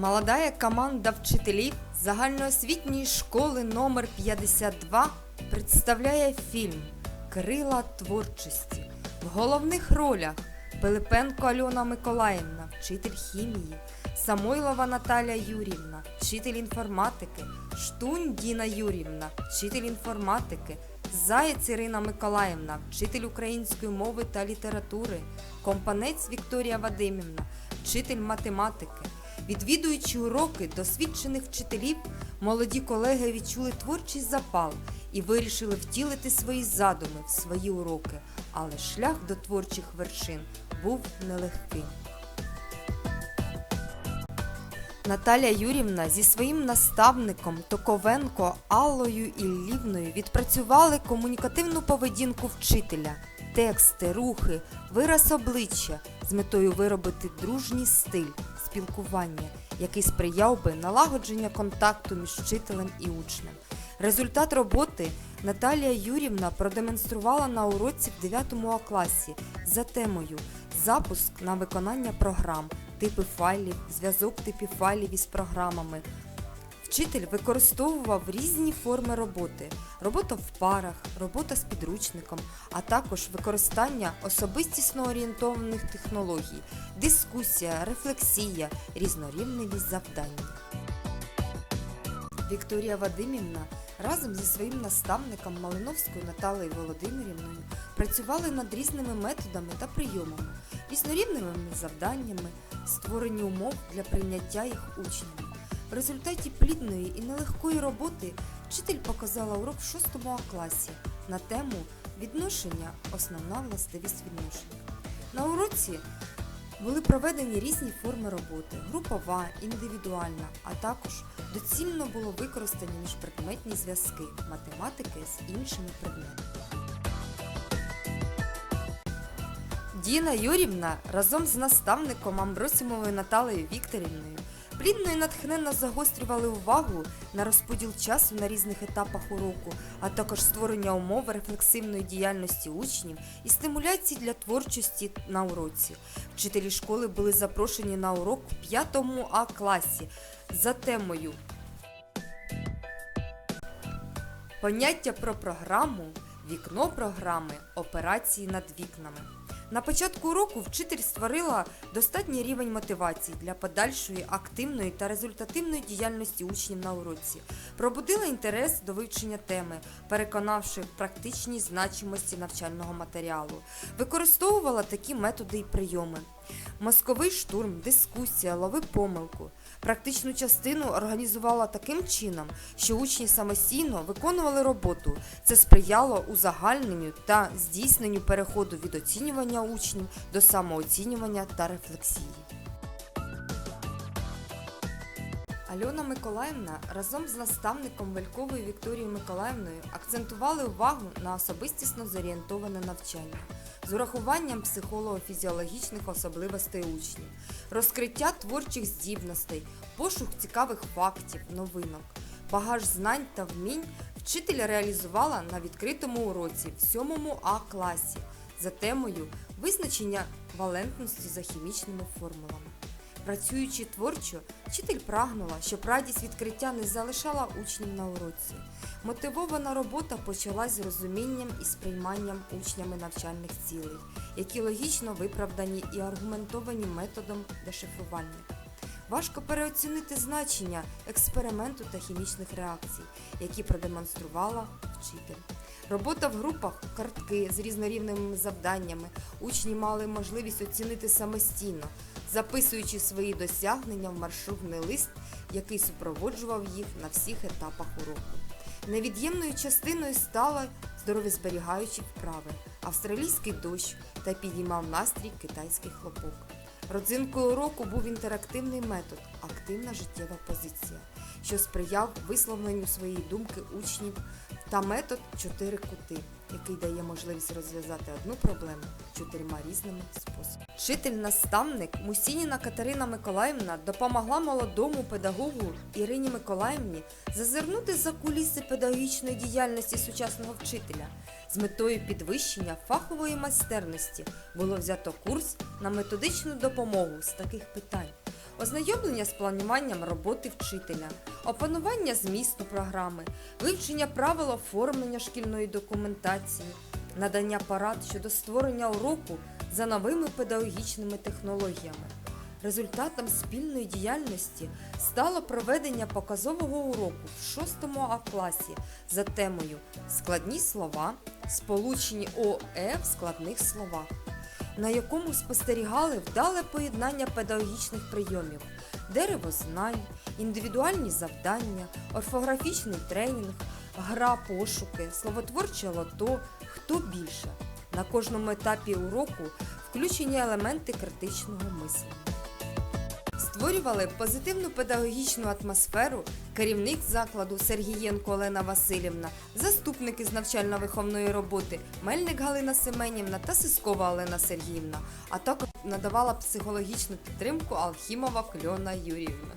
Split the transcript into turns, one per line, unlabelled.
Молодая команда вчителів загальноосвітньої школи номер 52 представляє фільм Крила творчості. В головних ролях Пилипенко Альона Миколаївна, вчитель хімії, Самойлова Наталя Юрівна, вчитель інформатики, Штунь Діна Юрівна, вчитель інформатики, Заєць Ірина Миколаївна, вчитель української мови та літератури, Компанець Вікторія Вадимівна, вчитель математики. Відвідуючи уроки досвідчених вчителів, молоді колеги відчули творчий запал і вирішили втілити свої задуми в свої уроки, але шлях до творчих вершин був нелегким. Наталя Юрівна зі своїм наставником Токовенко Аллою Іллівною відпрацювали комунікативну поведінку вчителя, тексти, рухи, вираз обличчя з метою виробити дружній стиль спілкування, який сприяв би налагодження контакту між вчителем і учнем. Результат роботи Наталія Юрівна продемонструвала на уроці в 9 А класі за темою Запуск на виконання програм, типи файлів, зв'язок типів файлів із програмами. Вчитель використовував різні форми роботи: робота в парах, робота з підручником, а також використання особистісно орієнтованих технологій, дискусія, рефлексія, різнорівневість завдань. Вікторія Вадимівна разом зі своїм наставником Малиновською Наталею Володимирівною працювали над різними методами та прийомами, різнорівневими завданнями, створені умов для прийняття їх учнями. В результаті плідної і нелегкої роботи вчитель показала урок в 6 А класі на тему відношення основна властивість відношення. На уроці були проведені різні форми роботи: групова, індивідуальна, а також доцільно було використані міжпредметні зв'язки математики з іншими предметами. Діна Юрівна разом з наставником Амбросімовою Наталею Вікторівною плідно і натхненно загострювали увагу на розподіл часу на різних етапах уроку, а також створення умов рефлексивної діяльності учнів і стимуляції для творчості на уроці. Вчителі школи були запрошені на урок в 5 А класі за темою Поняття про програму, вікно програми, операції над вікнами. На початку уроку вчитель створила достатній рівень мотивації для подальшої активної та результативної діяльності учнів на уроці, пробудила інтерес до вивчення теми, переконавши в практичній значимості навчального матеріалу, використовувала такі методи і прийоми. Мозковий штурм, дискусія, лови помилку. Практичну частину організувала таким чином, що учні самостійно виконували роботу. Це сприяло узагальненню та здійсненню переходу від оцінювання учнів до самооцінювання та рефлексії. Альона Миколаївна разом з наставником Вельковою Вікторією Миколаївною акцентували увагу на особистісно зорієнтоване навчання з урахуванням психолого-фізіологічних особливостей учнів, розкриття творчих здібностей, пошук цікавих фактів, новинок. Багаж знань та вмінь вчитель реалізувала на відкритому уроці в 7 А класі за темою визначення валентності за хімічними формулами. Працюючи творчо, вчитель прагнула, щоб радість відкриття не залишала учнів на уроці. Мотивована робота почалась з розумінням і сприйманням учнями навчальних цілей, які логічно виправдані і аргументовані методом дешифрування. Важко переоцінити значення експерименту та хімічних реакцій, які продемонструвала вчитель. Робота в групах, картки з різнорівними завданнями учні мали можливість оцінити самостійно, записуючи свої досягнення в маршрутний лист, який супроводжував їх на всіх етапах уроку. Невід'ємною частиною стали здоров'язберігаючі вправи, австралійський дощ та підіймав настрій китайський хлопок. Родзинкою уроку був інтерактивний метод активна життєва позиція, що сприяв висловленню своєї думки учнів та метод чотири кути, який дає можливість розв'язати одну проблему чотирма різними способами. Вчитель-наставник Мусініна Катерина Миколаївна допомогла молодому педагогу Ірині Миколаївні зазирнути за куліси педагогічної діяльності сучасного вчителя. З метою підвищення фахової майстерності було взято курс на методичну допомогу з таких питань. Ознайомлення з плануванням роботи вчителя, опанування змісту програми, вивчення правил оформлення шкільної документації, надання порад щодо створення уроку за новими педагогічними технологіями. Результатом спільної діяльності стало проведення показового уроку в 6 А класі за темою Складні слова, сполучені ОЕ в складних словах, якому спостерігали вдале поєднання педагогічних прийомів, дерево знань, індивідуальні завдання, орфографічний тренінг, гра пошуки, словотворче лото, хто більше. На кожному етапі уроку включені елементи критичного мислення. Створювали позитивну педагогічну атмосферу керівник закладу Сергієнко Олена Васильівна, заступники з навчально-виховної роботи Мельник Галина Семенівна та Сискова Олена Сергіївна, а також надавала психологічну підтримку Алхімова Кльона Юріївна.